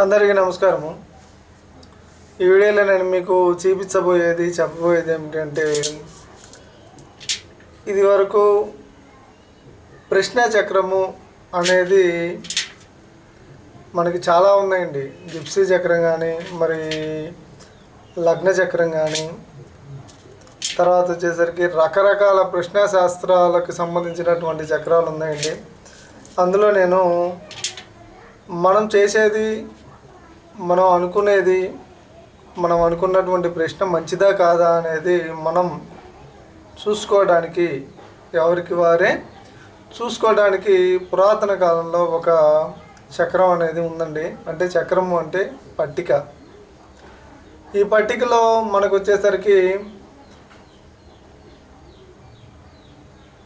అందరికీ నమస్కారము. ఈ వీడియోలో నేను మీకు చూపించబోయేది చెప్పబోయేది ఏమిటంటే ఇది వరకు ప్రశ్న చక్రము అనేది మనకి చాలా ఉన్నాయండి. జిప్సీ చక్రం కానీ మరి లగ్న చక్రం కానీ తర్వాత వచ్చేసరికి రకరకాల ప్రశ్న శాస్త్రాలకు సంబంధించినటువంటి చక్రాలు ఉన్నాయండి. అందులో నేను మనం చేసేది మనం అనుకునేది మనం అనుకున్నటువంటి ప్రశ్న మంచిదా కాదా అనేది మనం చూసుకోవడానికి ఎవరికి వారే చూసుకోవడానికి పురాతన కాలంలో ఒక చక్రం అనేది ఉందండి. అంటే చక్రము అంటే పట్టిక. ఈ పట్టికలో మనకు వచ్చేసరికి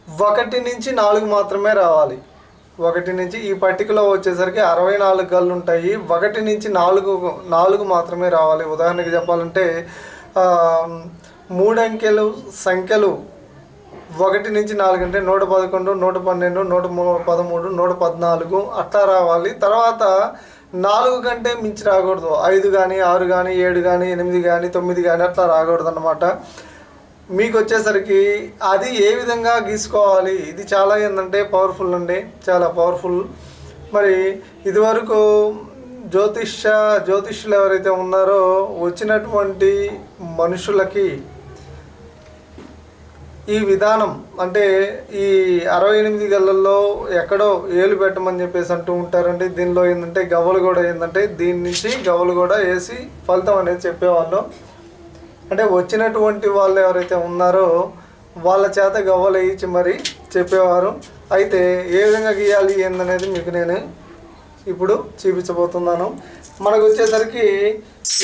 ఒకటి నుంచి నాలుగు మాత్రమే రావాలి. ఒకటి నుంచి ఈ పట్టికలో వచ్చేసరికి అరవై నాలుగు గళ్ళు ఉంటాయి. ఒకటి నుంచి నాలుగు నాలుగు మాత్రమే రావాలి. ఉదాహరణకి చెప్పాలంటే మూడంకెలు మూడు అంకెలు సంఖ్యలు ఒకటి నుంచి నాలుగు అంటే నూట పదకొండు నూట పన్నెండు నూట పదమూడు నూట పద్నాలుగు అట్లా రావాలి. తర్వాత నాలుగు కంటే మించి రాకూడదు. ఐదు కానీ ఆరు కానీ ఏడు కానీ ఎనిమిది కానీ తొమ్మిది కానీ అట్లా రాకూడదు అనమాట మీకు వచ్చేసరికి అది ఏ విధంగా గీసుకోవాలి? ఇది చాలా ఏంటంటే పవర్ఫుల్ అండి. చాలా పవర్ఫుల్ మరి ఇదివరకు జ్యోతిష జ్యోతిష్యులు ఎవరైతే ఉన్నారో వచ్చినటువంటి మనుషులకి ఈ విధానం అంటే ఈ అరవై ఎనిమిది గళ్ళల్లో ఎక్కడో ఏలు పెట్టమని చెప్పేసి అంటూ ఉంటారండి. దీనిలో ఏంటంటే గవ్వలు కూడా ఏంటంటే దీని నుంచి గవ్వలు కూడా వేసి ఫలితం అనేది చెప్పేవాళ్ళు. అంటే వచ్చినటువంటి వాళ్ళు ఎవరైతే ఉన్నారో వాళ్ళ చేత గవ్వలు ఇచ్చి మరి చెప్పేవారు. అయితే ఏ విధంగా గీయాలి ఏందనేది మీకు నేను ఇప్పుడు చూపించబోతున్నాను. మనకు వచ్చేసరికి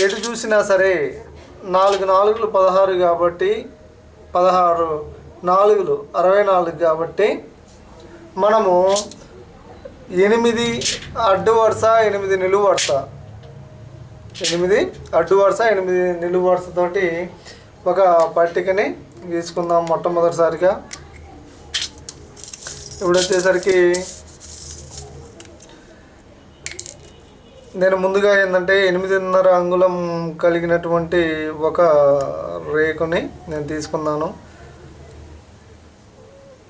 ఎటు చూసినా సరే నాలుగు నాలుగులు పదహారు కాబట్టి పదహారు నాలుగులు అరవై నాలుగు కాబట్టి మనము ఎనిమిది అడ్డు వరుస ఎనిమిది నిలువు వరుస ఎనిమిది అడ్డు వరుస ఎనిమిది నిలువు వరుసతోటి ఒక పట్టికని గీసుకుందాం మొట్టమొదటిసారిగా. ఇప్పుడు వచ్చేసరికి నేను ముందుగా ఏంటంటే ఎనిమిదిన్నర అంగుళం కలిగినటువంటి ఒక రేకుని నేను తీసుకున్నాను.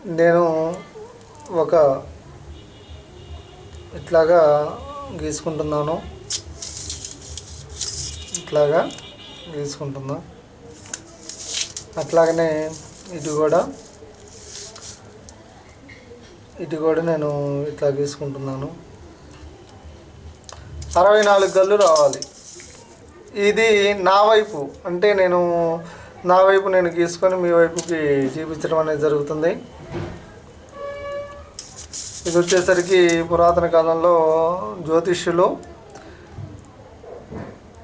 నేను ఒక ఇట్లాగా గీసుకుంటున్నాను. ఇట్లాగా వేసుకుంటున్నాం. అట్లాగనే ఇటు కూడా ఇటు కూడా నేను ఇట్లా గీసుకుంటున్నాను అరవై నాలుగు గళ్ళు రావాలి. ఇది నా వైపు అంటే నేను నా వైపు నేను గీసుకొని మీ వైపుకి చూపించడం అనేది జరుగుతుంది. ఇది వచ్చేసరికి పురాతన కాలంలో జ్యోతిష్యులు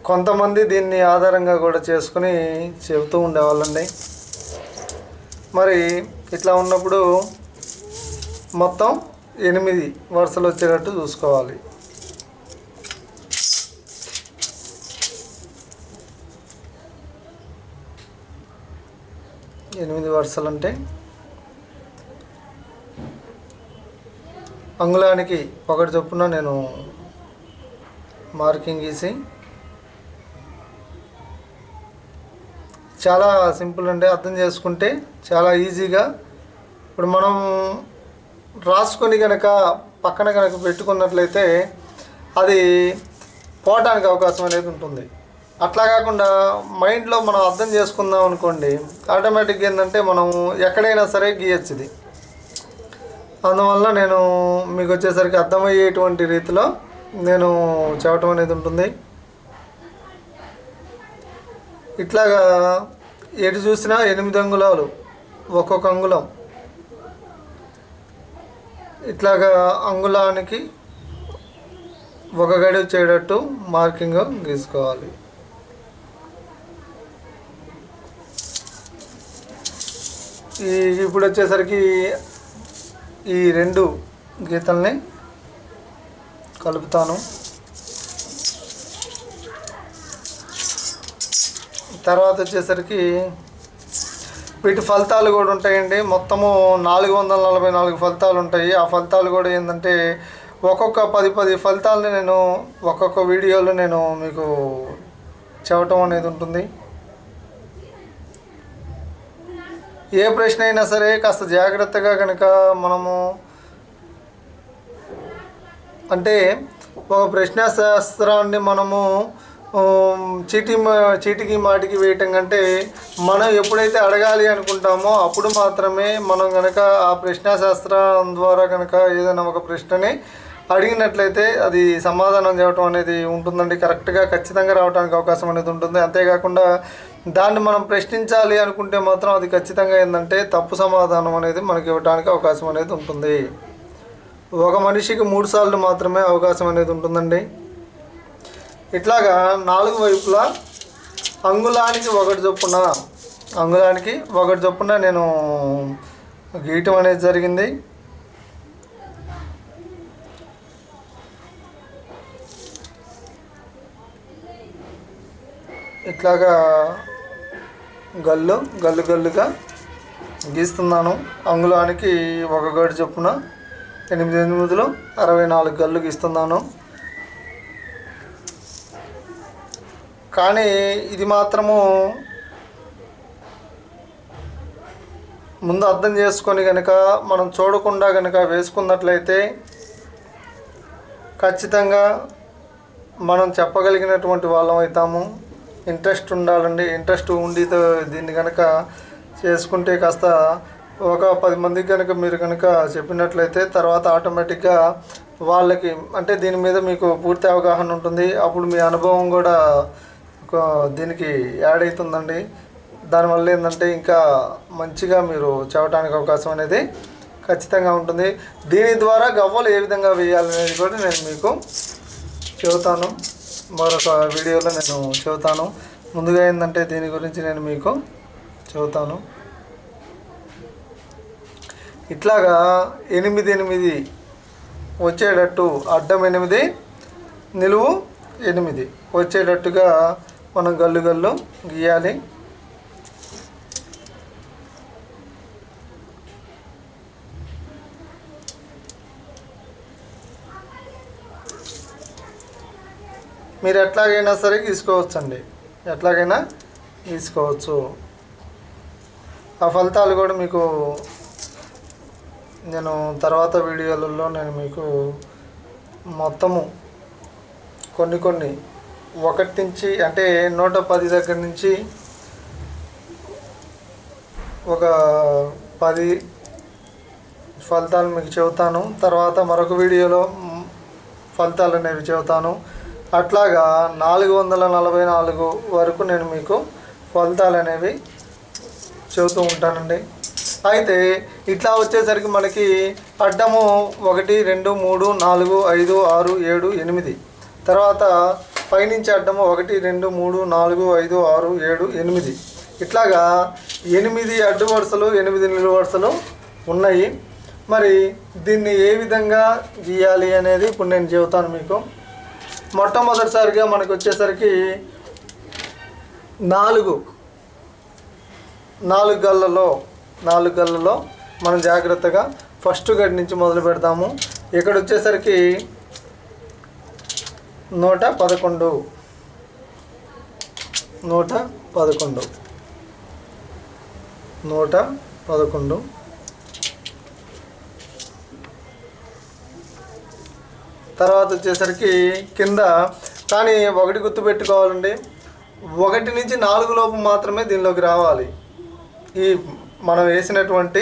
కొంతమంది దీన్ని ఆధారంగా కూడా చేసుకుని చెబుతూ ఉండేవాళ్ళండి. మరి ఇట్లా ఉన్నప్పుడు మొత్తం ఎనిమిది వరుసలు వచ్చేటట్టు చూసుకోవాలి. ఎనిమిది వరుసలు అంటే అంగుళానికి ఒకటి చొప్పున నేను మార్కింగ్ గీసి చాలా సింపుల్ అండి అర్థం చేసుకుంటే చాలా ఈజీగా. ఇప్పుడు మనం రాసుకొని కనుక పక్కన కనుక పెట్టుకున్నట్లయితే అది పోవటానికి అవకాశం అనేది ఉంటుంది. అట్లా కాకుండా మైండ్లో మనం అర్థం చేసుకుందాం అనుకోండి ఆటోమేటిక్గా ఏంటంటే మనం ఎక్కడైనా సరే గీయచ్చు ఇది. అందువల్ల నేను మీకు వచ్చేసరికి అర్థమయ్యేటువంటి రీతిలో నేను చెప్పటం అనేది ఉంటుంది. ఇట్లాగా ఎటు చూసినా ఎనిమిది అంగుళాలు ఒక్కొక్క అంగుళం. ఇట్లాగా అంగుళానికి ఒక గడి వచ్చేటట్టు మార్కింగ్ గీసుకోవాలి. ఈ ఇప్పుడు వచ్చేసరికి ఈ రెండు గీతల్ని కలుపుతాను. తర్వాత వచ్చేసరికి వీటి ఫలితాలు కూడా ఉంటాయండి. మొత్తము నాలుగు వందల నలభై నాలుగు ఫలితాలు ఉంటాయి ఆ ఫలితాలు కూడా ఏంటంటే ఒక్కొక్క పది పది ఫలితాలని నేను ఒక్కొక్క వీడియోలో నేను మీకు చెప్పటం అనేది ఉంటుంది. ఏ ప్రశ్న అయినా సరే కాస్త జాగ్రత్తగా కనుక మనము అంటే ఒక ప్రశ్న శాస్త్రాన్ని మనము చీటి మా- చీటికి మాటికి వేయటం కంటే మనం ఎప్పుడైతే అడగాలి అనుకుంటామో అప్పుడు మాత్రమే మనం కనుక ఆ ప్రశ్న శాస్త్రం ద్వారా కనుక ఏదైనా ఒక ప్రశ్నని అడిగినట్లయితే అది సమాధానం చేయటం అనేది ఉంటుందండి. కరెక్ట్గా ఖచ్చితంగా రావడానికి అవకాశం అనేది ఉంటుంది. అంతేకాకుండా దాన్ని మనం ప్రశ్నించాలి అనుకుంటే మాత్రం అది ఖచ్చితంగా ఏంటంటే తప్పు సమాధానం అనేది మనకి ఇవ్వడానికి అవకాశం అనేది ఉంటుంది. ఒక మనిషికి మూడు సార్లు మాత్రమే అవకాశం అనేది ఉంటుందండి. ఇట్లాగా నాలుగు వైపులా అంగుళానికి ఒకటి చొప్పున అంగుళానికి ఒకటి చొప్పున నేను గీయటం అనేది జరిగింది. ఇట్లాగా గల్లు గల్లు గల్లుగా గీస్తున్నాను. అంగుళానికి ఒక గడి చొప్పున ఎనిమిది ఎనిమిదిలో అరవై నాలుగు గల్లు గీస్తున్నాను. కానీ ఇది మాత్రము ముందు అర్థం చేసుకొని కనుక మనం చూడకుండా కనుక వేసుకున్నట్లయితే ఖచ్చితంగా మనం చెప్పగలిగినటువంటి వాళ్ళం అవుతాము. ఇంట్రెస్ట్ ఉండాలండి. ఇంట్రెస్ట్ ఉండి దీన్ని కనుక చేసుకుంటే కాస్త ఒక పది మందికి కనుక మీరు కనుక చెప్పినట్లయితే తర్వాత ఆటోమేటిక్గా వాళ్ళకి అంటే దీని మీద మీకు పూర్తి అవగాహన ఉంటుంది. అప్పుడు మీ అనుభవం కూడా దీనికి యాడ్ అవుతుందండి. దానివల్ల ఏంటంటే ఇంకా మంచిగా మీరు చెప్పడానికి అవకాశం అనేది ఖచ్చితంగా ఉంటుంది. దీని ద్వారా గవ్వలు ఏ విధంగా వేయాలనేది కూడా నేను మీకు చెబుతాను. మరొక వీడియోలో నేను చెబుతాను. ముందుగా ఏంటంటే దీని గురించి నేను మీకు చెబుతాను. ఇట్లాగా ఎనిమిది ఎనిమిది వచ్చేటట్టు అడ్డం ఎనిమిది నిలువు ఎనిమిది వచ్చేటట్టుగా మనం గల్లు గల్లు గీయాలి. మీరు ఎట్లాగైనా సరే గీసుకోవచ్చండి. ఎట్లాగైనా గీసుకోవచ్చు. ఆ ఫలితాలు కూడా మీకు నేను తర్వాత వీడియోలలో నేను మీకు మొత్తము కొన్ని కొన్ని ఒకటి నుంచి అంటే నూట పది దగ్గర నుంచి ఒక పది ఫలితాలు మీకు చెబుతాను. తర్వాత మరొక వీడియోలో ఫలితాలు అనేవి చెబుతాను. అట్లాగా నాలుగు వందల నలభై నాలుగు వరకు నేను మీకు ఫలితాలు అనేవి చెబుతూ ఉంటానండి. అయితే ఇట్లా వచ్చేసరికి మనకి అడ్డము ఒకటి రెండు మూడు నాలుగు ఐదు ఆరు ఏడు ఎనిమిది. తర్వాత పైనుంచి అడ్డము ఒకటి రెండు మూడు నాలుగు ఐదు ఆరు ఏడు ఎనిమిది. ఇట్లాగా ఎనిమిది అడ్డు వరుసలు ఎనిమిది నిలువు వరుసలు ఉన్నాయి. మరి దీన్ని ఏ విధంగా గీయాలి అనేది ఇప్పుడు నేను చెబుతాను మీకు. మొట్టమొదటిసారిగా మనకు వచ్చేసరికి నాలుగు నాలుగు గల్లలో నాలుగు గల్లలో మనం జాగ్రత్తగా ఫస్ట్ గడి నుంచి మొదలు పెడతాము. ఇక్కడ వచ్చేసరికి నూట పదకొండు. నూట పదకొండు. నూట పదకొండు. తర్వాత వచ్చేసరికి కింద కానీ ఒకటి గుర్తుపెట్టుకోవాలండి ఒకటి నుంచి నాలుగు లోపు మాత్రమే దీనిలోకి రావాలి. ఈ మనం వేసినటువంటి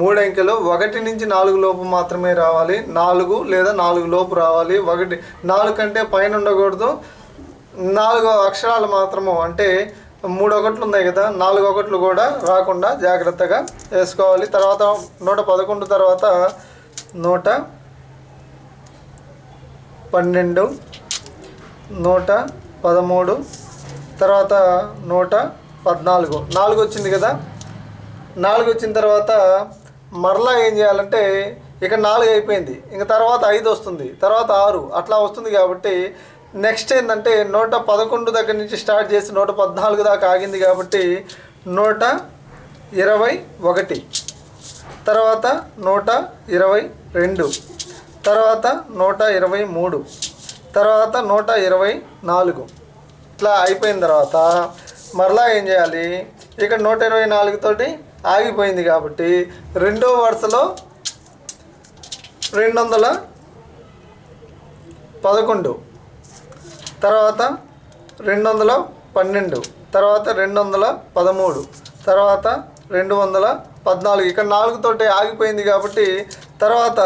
మూడు అంకెలు ఒకటి నుంచి నాలుగు లోపు మాత్రమే రావాలి. నాలుగు లేదా నాలుగు లోపు రావాలి. ఒకటి నాలుగు కంటే పైన ఉండకూడదు. నాలుగు అక్షరాలు మాత్రము అంటే మూడు ఒకట్లు ఉన్నాయి కదా నాలుగు ఒకట్లు కూడా రాకుండా జాగ్రత్తగా వేసుకోవాలి. తర్వాత నూట పదకొండు తర్వాత నూట పన్నెండు నూట పదమూడు తర్వాత నూట పద్నాలుగు. నాలుగు వచ్చింది కదా నాలుగు వచ్చిన తర్వాత మరలా ఏం చేయాలంటే ఇక నాలుగు అయిపోయింది. ఇంక తర్వాత ఐదు వస్తుంది తర్వాత ఆరు అట్లా వస్తుంది కాబట్టి నెక్స్ట్ ఏంటంటే నూట పదకొండు దగ్గర నుంచి స్టార్ట్ చేసి నూట పద్నాలుగు దాకా ఆగింది కాబట్టి నూట ఇరవై ఒకటి. తర్వాత నూట ఇరవై రెండు. తర్వాత నూట ఇరవై మూడు. తర్వాత నూట ఇరవై నాలుగు. ఇట్లా అయిపోయిన తర్వాత మరలా ఏం చేయాలి? ఇక్కడ నూట ఇరవై నాలుగుతోటి ఆగిపోయింది కాబట్టి రెండో వరుసలో రెండు వందల పదకొండు. తర్వాత రెండు వందల పన్నెండు. తర్వాత రెండు వందల పదమూడు. తర్వాత రెండు వందల పద్నాలుగు. ఇక్కడ నాలుగుతోటి ఆగిపోయింది కాబట్టి తర్వాత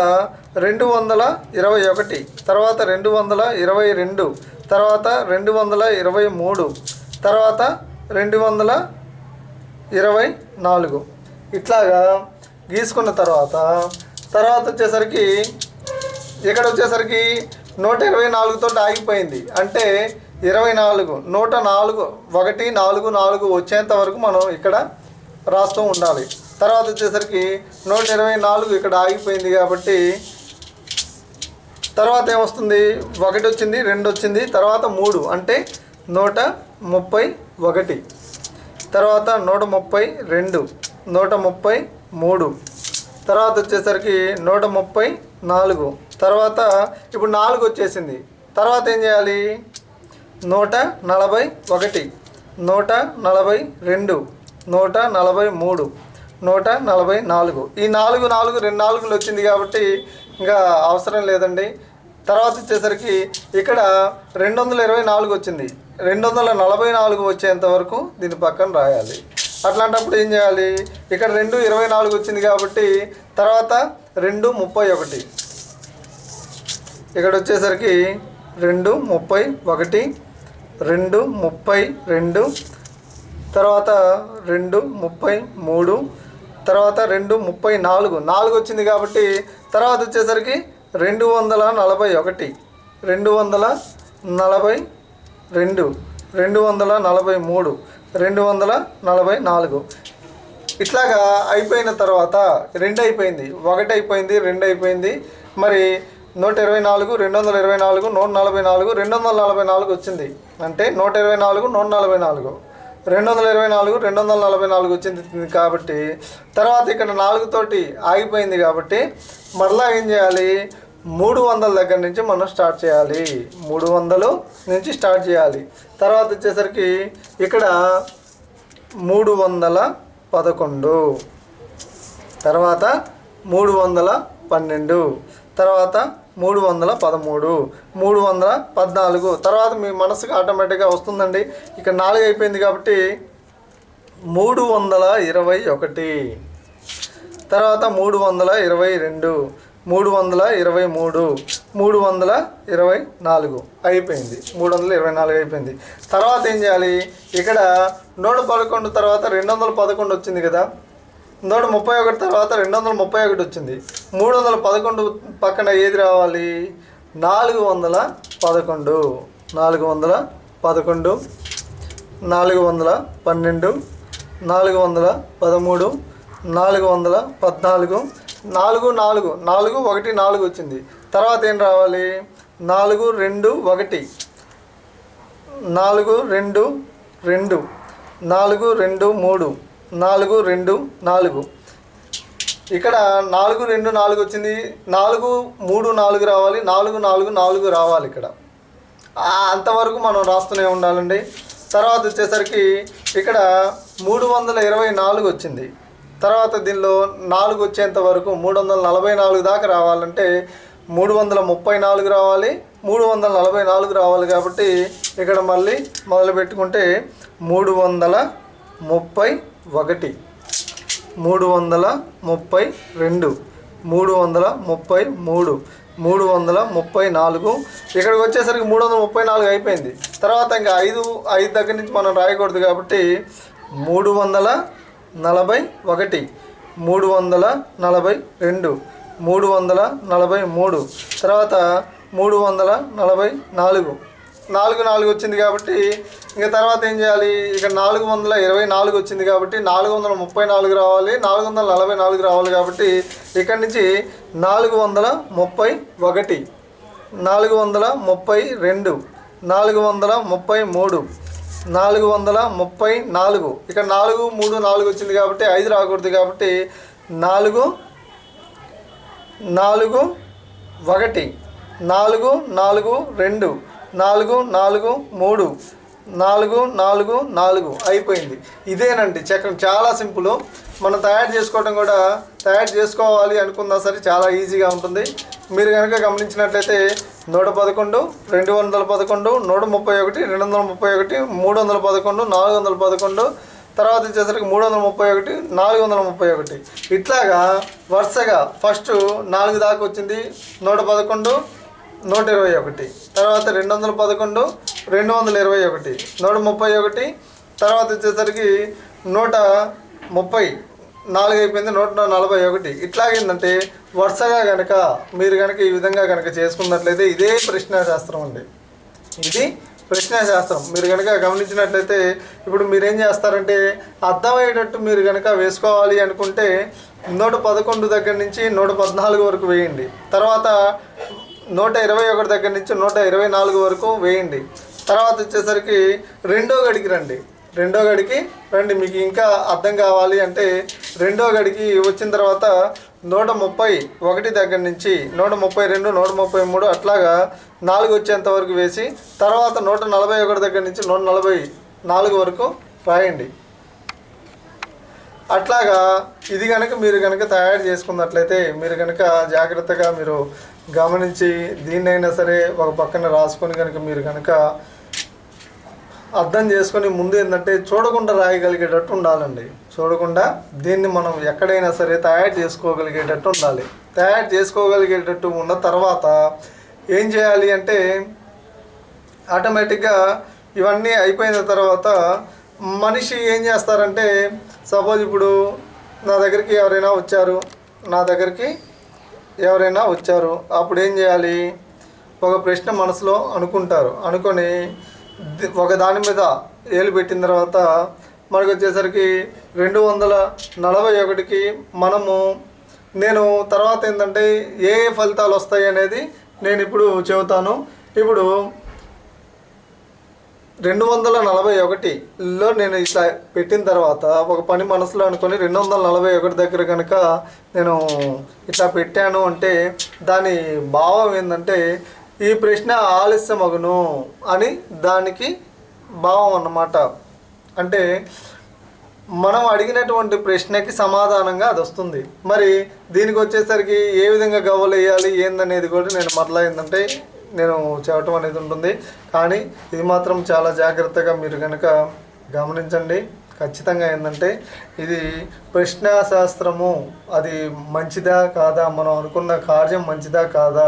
రెండు వందల ఇరవై ఒకటి తర్వాత రెండు వందల ఇరవై రెండు తర్వాత రెండు వందల ఇరవై మూడు తర్వాత రెండు వందల ఇరవై నాలుగు. ఇట్లాగా గీసుకున్న తర్వాత తర్వాత వచ్చేసరికి ఇక్కడ వచ్చేసరికి నూట ఇరవై నాలుగుతో ఆగిపోయింది. అంటే ఇరవై నాలుగు నూట నాలుగు ఒకటి నాలుగు నాలుగు వచ్చేంత వరకు మనం ఇక్కడ రాస్తూ ఉండాలి. తర్వాత వచ్చేసరికి నూట ఇరవై నాలుగు ఇక్కడ ఆగిపోయింది కాబట్టి తర్వాత ఏమొస్తుంది? ఒకటి వచ్చింది రెండు వచ్చింది తర్వాత మూడు. అంటే నూట ముప్పై ఒకటి. తర్వాత నూట ముప్పై రెండు నూట ముప్పై మూడు. తర్వాత వచ్చేసరికి నూట ముప్పై నాలుగు. తర్వాత ఇప్పుడు నాలుగు వచ్చేసింది. తర్వాత ఏం చేయాలి? నూట నలభై ఒకటి నూట నలభై రెండు నూట నలభై మూడు నూట నలభై నాలుగు. ఈ నాలుగు నాలుగు రెండు నాలుగులు వచ్చింది కాబట్టి ఇంకా అవసరం లేదండి. తర్వాత వచ్చేసరికి ఇక్కడ రెండు వందల ఇరవై నాలుగు వచ్చింది. రెండు వందల నలభై నాలుగు వచ్చేంత వరకు దీని పక్కన రాయాలి. అట్లాంటప్పుడు ఏం చేయాలి? ఇక్కడ రెండు ఇరవై నాలుగు వచ్చింది కాబట్టి తర్వాత రెండు ముప్పై ఒకటి. ఇక్కడ వచ్చేసరికి రెండు ముప్పై ఒకటి రెండు ముప్పై రెండు తర్వాత రెండు ముప్పై మూడు తర్వాత రెండు ముప్పై నాలుగు. నాలుగు వచ్చింది కాబట్టి తర్వాత వచ్చేసరికి రెండు వందల నలభై ఒకటి. రెండు వందల నలభై రెండు. రెండు వందల నలభై మూడు. రెండు వందల నలభై నాలుగు. ఇట్లాగా అయిపోయిన తర్వాత రెండు అయిపోయింది ఒకటి అయిపోయింది రెండు అయిపోయింది మరి నూట ఇరవై నాలుగు రెండు వందల ఇరవై నాలుగు నూట నలభై నాలుగు రెండు వందల నలభై నాలుగు వచ్చింది. అంటే నూట ఇరవై నాలుగు నూట నలభై నాలుగు. రెండు వందల ఇరవై నాలుగు రెండు వందల నలభై నాలుగు వచ్చింది కాబట్టి తర్వాత ఇక్కడ నాలుగుతోటి ఆగిపోయింది కాబట్టి మరలా ఏం చేయాలి? మూడు వందల దగ్గర నుంచి మనం స్టార్ట్ చేయాలి. మూడు వందలు నుంచి స్టార్ట్ చేయాలి. తర్వాత వచ్చేసరికి ఇక్కడ మూడు వందల పదకొండు. తర్వాత మూడు వందల పన్నెండు. తర్వాత మూడు వందల పదమూడు. మూడు వందల పద్నాలుగు. తర్వాత మీ మనసుకు ఆటోమేటిక్గా వస్తుందండి. ఇక్కడ నాలుగు అయిపోయింది కాబట్టి మూడు వందల ఇరవై ఒకటి. తర్వాత మూడు వందల ఇరవై రెండు. మూడు వందల ఇరవై మూడు. మూడు వందల ఇరవై నాలుగు. అయిపోయింది. మూడు వందల ఇరవై నాలుగు అయిపోయింది. తర్వాత ఏం చేయాలి? ఇక్కడ నూట పదకొండు తర్వాత రెండు వందల పదకొండు వచ్చింది కదా. నూట ముప్పై ఒకటి తర్వాత రెండు వందల ముప్పై ఒకటి వచ్చింది. మూడు వందల పదకొండు పక్కన ఏది రావాలి? నాలుగు వందల పదకొండు. నాలుగు వందల పదకొండు. నాలుగు వందల పన్నెండు. నాలుగు వందల పదమూడు. నాలుగు వందల పద్నాలుగు. నాలుగు నాలుగు. నాలుగు ఒకటి నాలుగు వచ్చింది. తర్వాత ఏం రావాలి? నాలుగు రెండు ఒకటి. నాలుగు రెండు రెండు. నాలుగు రెండు మూడు. నాలుగు రెండు నాలుగు. ఇక్కడ నాలుగు రెండు నాలుగు వచ్చింది. నాలుగు మూడు నాలుగు రావాలి. నాలుగు నాలుగు నాలుగు రావాలి ఇక్కడ. అంతవరకు మనం రాస్తూనే ఉండాలండి. తర్వాత వచ్చేసరికి ఇక్కడ మూడు వందల ఇరవై నాలుగు వచ్చింది. తర్వాత దీనిలో నాలుగు వచ్చేంత వరకు మూడు వందల నలభై నాలుగు దాకా రావాలంటే మూడు వందల ముప్పై నాలుగు రావాలి. మూడు వందల నలభై నాలుగు రావాలి కాబట్టి ఇక్కడ మళ్ళీ మొదలు పెట్టుకుంటే మూడు వందల ముప్పై ఒకటి మూడు వందల ముప్పై రెండు మూడు వందల ముప్పై మూడు మూడు వందల ముప్పై నాలుగు. ఇక్కడికి వచ్చేసరికి మూడు వందల ముప్పై నాలుగు అయిపోయింది. తర్వాత ఇంకా ఐదు ఐదు దగ్గర నుంచి మనం రాయకూడదు కాబట్టి మూడు వందల నలభై ఒకటి మూడు వందల నలభై రెండు మూడు వందల నలభై మూడు. తర్వాత మూడు వందల నలభై నాలుగు. నాలుగు నాలుగు వచ్చింది కాబట్టి ఇంకా తర్వాత ఏం చేయాలి? ఇక నాలుగు వందల ఇరవై నాలుగు వచ్చింది కాబట్టి నాలుగు వందల ముప్పై నాలుగు రావాలి నాలుగు వందల నలభై నాలుగు రావాలి కాబట్టి ఇక్కడి నుంచి నాలుగు వందల ముప్పై ఒకటి నాలుగు వందల ముప్పై రెండు నాలుగు వందల ముప్పై మూడు నాలుగు వందల ముప్పై నాలుగు. ఇక్కడ నాలుగు మూడు నాలుగు వచ్చింది కాబట్టి ఐదు రాకూడదు కాబట్టి నాలుగు నాలుగు ఒకటి నాలుగు నాలుగు రెండు నాలుగు నాలుగు మూడు. నాలుగు నాలుగు నాలుగు. అయిపోయింది. ఇదేనండి చక్రం. చాలా సింపుల్. మనం తయారు చేసుకోవడం కూడా తయారు చేసుకోవాలి అనుకున్నా సరే చాలా ఈజీగా ఉంటుంది. మీరు కనుక గమనించినట్లయితే నూట పదకొండు రెండు వందల పదకొండు నూట ముప్పై ఒకటి రెండు వందల ముప్పై ఒకటి మూడు వందల పదకొండు నాలుగు వందల పదకొండు తర్వాత వచ్చేసరికి మూడు వందల ముప్పై ఒకటి నాలుగు వందల ముప్పై ఒకటి. ఇట్లాగా వరుసగా ఫస్ట్ నాలుగు దాకా వచ్చింది. నూట పదకొండు నూట ఇరవై ఒకటి. తర్వాత రెండు వందల పదకొండు రెండు వందల ఇరవై ఒకటి. నూట ముప్పై ఒకటి తర్వాత వచ్చేసరికి నూట ముప్పై. నాలుగు అయిపోయింది నూట నలభై ఒకటి. ఇట్లాగేందంటే వరుసగా కనుక మీరు కనుక ఈ విధంగా కనుక చేసుకున్నట్లయితే ఇదే ప్రశ్నాశాస్త్రం అండి. ఇది ప్రశ్నాశాస్త్రం. మీరు కనుక గమనించినట్లయితే ఇప్పుడు మీరేం చేస్తారంటే అర్థమయ్యేటట్టు మీరు కనుక వేసుకోవాలి అనుకుంటే నూట పదకొండు దగ్గర నుంచి నూట పద్నాలుగు వరకు వేయండి. తర్వాత నూట ఇరవై ఒకటి దగ్గర నుంచి నూట ఇరవై నాలుగు వరకు వేయండి. తర్వాత వచ్చేసరికి రెండో గడికి రండి. రెండో గడికి రండి. మీకు ఇంకా అర్థం కావాలి అంటే రెండో గడికి వచ్చిన తర్వాత నూట ముప్పై ఒకటి దగ్గర నుంచి నూట ముప్పై రెండు నూట ముప్పై మూడు అట్లాగా నాలుగు వచ్చేంత వరకు వేసి తర్వాత నూట నలభై ఒకటి దగ్గర నుంచి నూట నలభై నాలుగు వరకు రాయండి. అట్లాగా ఇది కనుక మీరు కనుక తయారు చేసుకున్నట్లయితే మీరు కనుక జాగ్రత్తగా మీరు గమనించి దీన్నైనా సరే ఒక పక్కన రాసుకొని కనుక మీరు కనుక అర్థం చేసుకొని ముందు ఏంటంటే చూడకుండా రాయగలిగేటట్టు ఉండాలండి. చూడకుండా దీన్ని మనం ఎక్కడైనా సరే తయారు చేసుకోగలిగేటట్టు ఉండాలి. తయారు చేసుకోగలిగేటట్టు ఉన్న తర్వాత ఏం చేయాలి అంటే ఆటోమేటిక్గా ఇవన్నీ అయిపోయిన తర్వాత మనిషి ఏం చేస్తారంటే సపోజ్ ఇప్పుడు నా దగ్గరికి ఎవరైనా వచ్చారు నా దగ్గరికి ఎవరైనా వచ్చారు అప్పుడు ఏం చేయాలి? ఒక ప్రశ్న మనసులో అనుకుంటారు. అనుకొని ఒక దాని మీద ఏలు పెట్టిన తర్వాత మనకు వచ్చేసరికి రెండు వందల నలభై ఒకటికి మనము నేను తర్వాత ఏంటంటే ఏ ఏ ఫలితాలు వస్తాయి అనేది నేను ఇప్పుడు చెబుతాను. ఇప్పుడు రెండు వందల నలభై ఒకటిలో నేను ఇట్లా పెట్టిన తర్వాత ఒక పని మనసులో అనుకొని రెండు వందల నలభై ఒకటి దగ్గర కనుక నేను ఇట్లా పెట్టాను అంటే దాని భావం ఏంటంటే ఈ ప్రశ్న ఆలస్యమగును అని దానికి భావం అన్నమాట. అంటే మనం అడిగినటువంటి ప్రశ్నకి సమాధానంగా అది వస్తుంది. మరి దీనికి వచ్చేసరికి ఏ విధంగా గవ్వలు వేయాలి ఏందనేది కూడా నేను మరలా ఏంటంటే నేను చెప్పటం అనేది ఉంటుంది. కానీ ఇది మాత్రం చాలా జాగ్రత్తగా మీరు కనుక గమనించండి. ఖచ్చితంగా ఏంటంటే ఇది ప్రశ్నాశాస్త్రము. అది మంచిదా కాదా? మనం అనుకున్న కార్యం మంచిదా కాదా?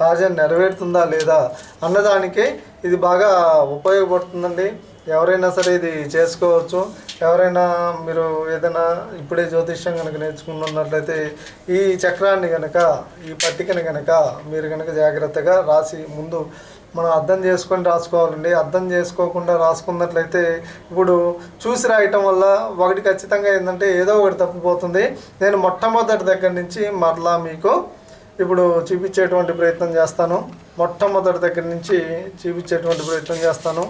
కార్యం నెరవేరుతుందా లేదా? అన్నదానికే ఇది బాగా ఉపయోగపడుతుందండి. ఎవరైనా సరే ఇది చేసుకోవచ్చు. ఎవరైనా మీరు ఏదైనా ఇప్పుడే జ్యోతిష్యం కనుక నేర్చుకున్నట్లయితే ఈ చక్రాన్ని కనుక ఈ పట్టికను కనుక మీరు కనుక జాగ్రత్తగా రాసి ముందు మనం అర్థం చేసుకొని రాసుకోవాలండి. అర్థం చేసుకోకుండా రాసుకున్నట్లయితే ఇప్పుడు చూసి రాయటం వల్ల ఒకటి ఖచ్చితంగా ఏంటంటే ఏదో ఒకటి తప్పిపోతుంది నేను మొట్టమొదటి దగ్గర నుంచి మరలా మీకు ఇప్పుడు చూపించేటువంటి ప్రయత్నం చేస్తాను. మొట్టమొదటి దగ్గర నుంచి చూపించేటువంటి ప్రయత్నం చేస్తాను.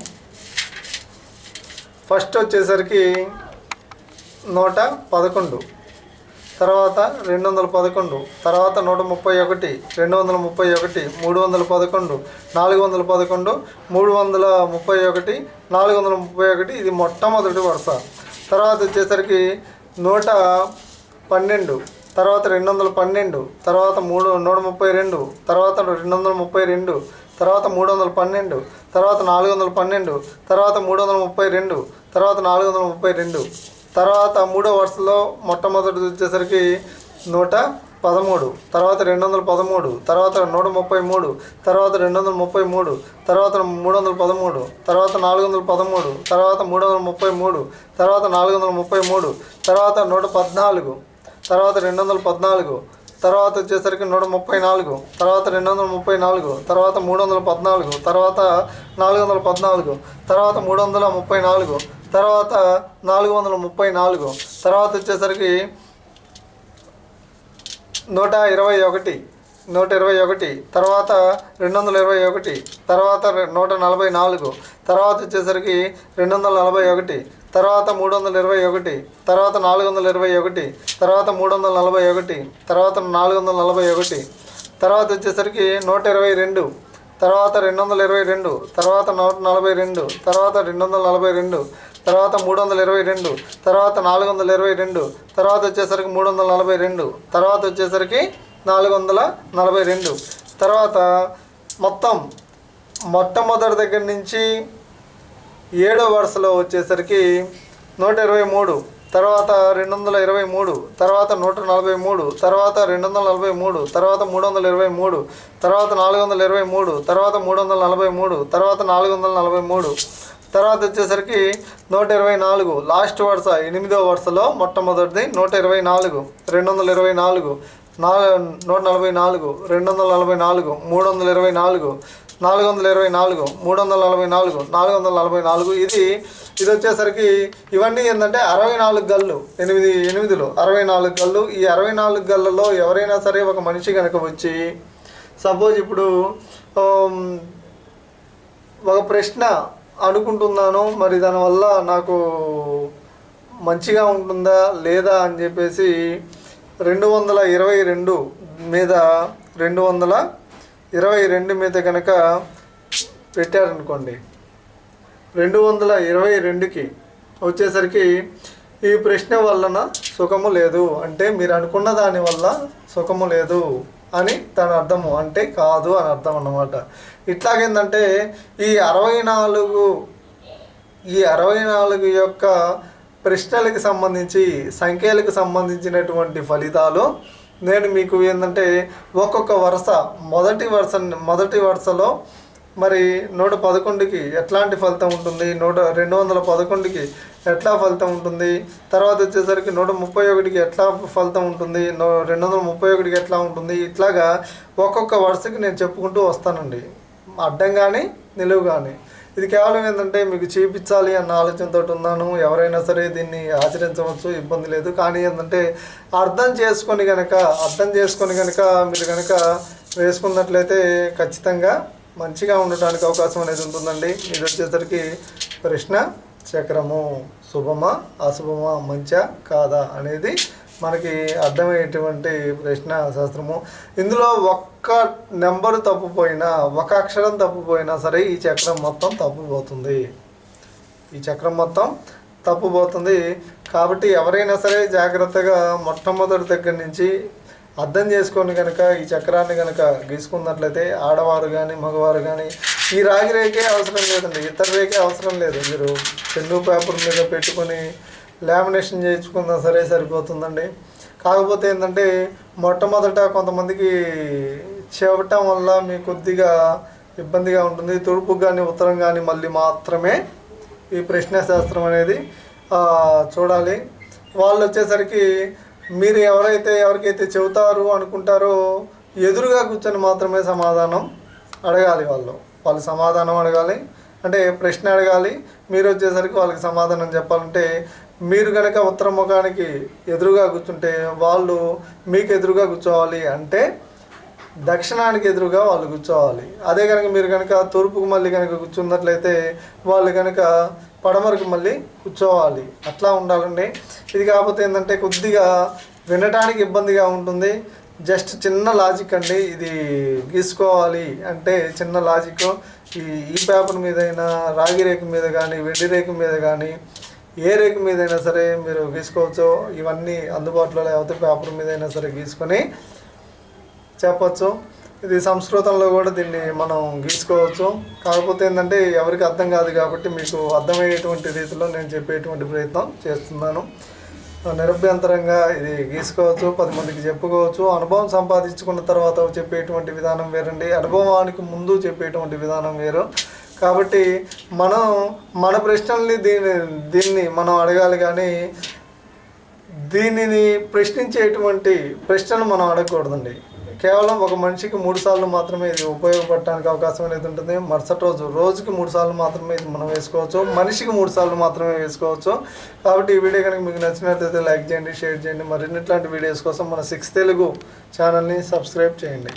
ఫస్ట్ వచ్చేసరికి నూట పదకొండు తర్వాత రెండు వందల పదకొండు తర్వాత నూట ముప్పై ఒకటి రెండు వందల ముప్పై ఒకటి మూడు వందల పదకొండు నాలుగు వందల పదకొండు మూడు వందల ముప్పై ఒకటి నాలుగు వందల ముప్పై ఒకటి ఇది మొట్టమొదటి వరుస. తర్వాత వచ్చేసరికి నూట పన్నెండు తర్వాత రెండు వందల పన్నెండు తర్వాత మూడు నూట ముప్పై రెండు తర్వాత రెండు వందల ముప్పై రెండు తర్వాత మూడు వందల పన్నెండు తర్వాత నాలుగు వందల పన్నెండు తర్వాత మూడు వందల ముప్పై రెండు తర్వాత నాలుగు వందల ముప్పై రెండు తర్వాత మూడో వరుసలో మొట్టమొదటిది వచ్చేసరికి నూట పదమూడు తర్వాత రెండు వందల పదమూడు తర్వాత నూట ముప్పై మూడు తర్వాత రెండు వందల ముప్పై మూడు తర్వాత మూడు వందల పదమూడు తర్వాత నాలుగు వందల పదమూడు తర్వాత మూడు వందల ముప్పై మూడు తర్వాత నాలుగు వందల ముప్పై మూడు తర్వాత నూట పద్నాలుగు తర్వాత రెండు వందల పద్నాలుగు తర్వాత వచ్చేసరికి నూట ముప్పై నాలుగు తర్వాత రెండు వందల ముప్పై నాలుగు తర్వాత మూడు వందల పద్నాలుగు తర్వాత నాలుగు వందల పద్నాలుగు తర్వాత మూడు వందల ముప్పై నాలుగు తర్వాత నాలుగు వందల ముప్పై నాలుగు తర్వాత వచ్చేసరికి నూట ఇరవై ఒకటి. నూట ఇరవై ఒకటి తర్వాత రెండు వందల ఇరవై ఒకటి తర్వాత నూట నలభై నాలుగు తర్వాత వచ్చేసరికి రెండు వందల నలభై ఒకటి తర్వాత మూడు వందల ఇరవై ఒకటి తర్వాత నాలుగు వందల ఇరవై ఒకటి తర్వాత మూడు వందల నలభై ఒకటి తర్వాత నాలుగు వందల నలభై ఒకటి తర్వాత వచ్చేసరికి నూట ఇరవై రెండు తర్వాత రెండు వందల ఇరవై రెండు తర్వాత నూట నలభై రెండు తర్వాత రెండు వందల నలభై రెండు తర్వాత మూడు వందల ఇరవై రెండు తర్వాత నాలుగు వందల ఇరవై రెండు తర్వాత వచ్చేసరికి మూడు వందల నలభై రెండు తర్వాత వచ్చేసరికి నాలుగు వందల నలభై రెండు. తర్వాత మొత్తం మొట్టమొదటి దగ్గర నుంచి ఏడో వరుసలో వచ్చేసరికి నూట ఇరవై మూడు. తర్వాత రెండు వందల ఇరవై మూడు. తర్వాత నూట నలభై మూడు. తర్వాత రెండు వందల నలభై మూడు. తర్వాత మూడు వందల ఇరవై మూడు. తర్వాత నాలుగు వందల ఇరవై మూడు. తర్వాత మూడు వందల నలభై మూడు. తర్వాత నాలుగు వందల నలభై మూడు. తర్వాత వచ్చేసరికి నూట ఇరవై నాలుగు. లాస్ట్ వరుస ఎనిమిదో వరుసలో మొట్టమొదటిది నూట ఇరవై నాలుగు. రెండు వందల ఇరవై నాలుగు. నాలుగు నూట నలభై నాలుగు రెండు వందల నలభై నాలుగు మూడు వందల ఇరవై నాలుగు నాలుగు వందల ఇరవై నాలుగు మూడు వందల నలభై నాలుగు నాలుగు వందల నలభై నాలుగు. ఇది ఇది వచ్చేసరికి ఇవన్నీ ఏంటంటే అరవై నాలుగు గళ్ళు ఎనిమిది ఎనిమిదిలో అరవై నాలుగు గళ్ళు ఈ అరవై నాలుగు గళ్ళలో ఎవరైనా సరే ఒక మనిషి కనుక వచ్చి సపోజ్ ఇప్పుడు ఒక ప్రశ్న అనుకుంటున్నాను మరి దానివల్ల నాకు మంచిగా ఉంటుందా లేదా అని చెప్పేసి రెండు వందల ఇరవై రెండు మీద రెండు వందల ఇరవై రెండు మీద కనుక పెట్టారనుకోండి రెండు వందల ఇరవై రెండుకి వచ్చేసరికి ఈ ప్రశ్న వలన సుఖము లేదు. అంటే మీరు అనుకున్న దాని వల్ల సుఖము లేదు అని దాని అర్థము. అంటే కాదు అని అర్థం అన్నమాట. ఇట్లాగేందంటే ఈ అరవై నాలుగు ఈ అరవై నాలుగు యొక్క ప్రశ్నలకు సంబంధించి సంఖ్యలకు సంబంధించినటువంటి ఫలితాలు. నేను మీకు ఏంటంటే ఒక్కొక్క వరుస మొదటి వరుస మొదటి వరుసలో మరి నూట పదకొండుకి ఎట్లాంటి ఫలితం ఉంటుంది? నూట రెండు వందల పదకొండుకి ఎట్లా ఫలితం ఉంటుంది? తర్వాత వచ్చేసరికి నూట ముప్పై ఒకటికి ఎట్లా ఫలితం ఉంటుంది? నో రెండు వందల ముప్పై ఒకటికి ఎట్లా ఉంటుంది? ఇట్లాగా ఒక్కొక్క వరుసకి నేను చెప్పుకుంటూ వస్తానండి. అడ్డం కానీ నిలువు కానీ ఇది కేవలం ఏంటంటే మీకు చూపించాలి అన్న ఆలోచనతో ఉన్నాను. ఎవరైనా సరే దీన్ని ఆచరించవచ్చు ఇబ్బంది లేదు. కానీ ఏంటంటే అర్థం చేసుకొని కనుక అర్థం చేసుకొని కనుక మీరు కనుక వేసుకున్నట్లయితే ఖచ్చితంగా మంచిగా ఉండటానికి అవకాశం అనేది ఉంటుందండి. ఇది వచ్చేసరికి ప్రశ్న చక్రము. శుభమా అశుభమా మంచా కాదా అనేది మనకి అర్థమయ్యేటువంటి ప్రశ్న శాస్త్రము. ఇందులో ఒక్క నెంబర్ తప్పుపోయినా ఒక అక్షరం తప్పుపోయినా సరే ఈ చక్రం మొత్తం తప్పుపోతుంది. ఈ చక్రం మొత్తం తప్పుపోతుంది. కాబట్టి ఎవరైనా సరే జాగ్రత్తగా మొట్టమొదటి దగ్గర నుంచి అర్థం చేసుకొని కనుక ఈ చక్రాన్ని కనుక గీసుకున్నట్లయితే ఆడవారు కానీ మగవారు కానీ ఈ రాగి రేఖే అవసరం లేదండి. ఇతర రేఖే అవసరం లేదు. మీరు పెన్ను పేపర్ మీద పెట్టుకొని లామినేషన్ చేయించుకుందాం సరే సరిపోతుందండి. కాకపోతే ఏంటంటే మొట్టమొదట కొంతమందికి చెప్పటం వల్ల మీకు కొద్దిగా ఇబ్బందిగా ఉంటుంది. తూర్పు కానీ ఉత్తరం కానీ మళ్ళీ మాత్రమే ఈ ప్రశ్న శాస్త్రం అనేది చూడాలి. వాళ్ళు వచ్చేసరికి మీరు ఎవరైతే ఎవరికైతే చెబుతారు అనుకుంటారో ఎదురుగా కూర్చొని మాత్రమే సమాధానం అడగాలి వాళ్ళు. వాళ్ళు సమాధానం అడగాలి. అంటే ప్రశ్న అడగాలి. మీరు వచ్చేసరికి వాళ్ళకి సమాధానం చెప్పాలంటే మీరు కనుక ఉత్తర ముఖానికి ఎదురుగా కూర్చుంటే వాళ్ళు మీకు ఎదురుగా కూర్చోవాలి అంటే దక్షిణానికి ఎదురుగా వాళ్ళు కూర్చోవాలి. అదే కనుక మీరు కనుక తూర్పుకు మళ్ళీ కనుక కూర్చున్నట్లయితే వాళ్ళు కనుక పడమరకు మళ్ళీ కూర్చోవాలి. అట్లా ఉండాలండి. ఇది కాకపోతే ఏంటంటే కొద్దిగా వినటానికి ఇబ్బందిగా ఉంటుంది. జస్ట్ చిన్న లాజిక్ అండి. ఇది గీసుకోవాలి అంటే చిన్న లాజిక్. ఈ ఈ పేపర్ మీద అయినా రాగి రేకు మీద కానీ వెండి రేకు మీద కానీ ఏ రేకు మీదైనా సరే మీరు గీసుకోవచ్చు. ఇవన్నీ అందుబాటులో లేకపోతే పేపర్ మీదైనా సరే గీసుకొని చెప్పచ్చు. ఇది సంస్కృతంలో కూడా దీన్ని మనం గీసుకోవచ్చు. కాకపోతే ఏంటంటే ఎవరికి అర్థం కాదు కాబట్టి మీకు అర్థమయ్యేటువంటి రీతిలో నేను చెప్పేటువంటి ప్రయత్నం చేస్తున్నాను. నిరభ్యంతరంగా ఇది గీసుకోవచ్చు పది మందికి చెప్పుకోవచ్చు. అనుభవం సంపాదించుకున్న తర్వాత చెప్పేటువంటి విధానం వేరండి. అనుభవానికి ముందు చెప్పేటువంటి విధానం వేరు. కాబట్టి మనం మన ప్రశ్నల్ని దీన్ని దీన్ని మనం అడగాలి కానీ దీనిని ప్రశ్నించేటువంటి ప్రశ్నలు మనం అడగకూడదండి. కేవలం ఒక మనిషికి మూడు సార్లు మాత్రమే ఇది ఉపయోగపడటానికి అవకాశం అనేది ఉంటుంది. మరుసటి రోజు రోజుకి మూడు సార్లు మాత్రమే ఇది మనం వేసుకోవచ్చు. మనిషికి మూడు సార్లు మాత్రమే వేసుకోవచ్చు. కాబట్టి ఈ వీడియో కనుక మీకు నచ్చినట్లయితే లైక్ చేయండి షేర్ చేయండి. మరిన్ని ఇట్లాంటి వీడియోస్ కోసం మన సిక్స్ తెలుగు ఛానల్ని సబ్స్క్రైబ్ చేయండి.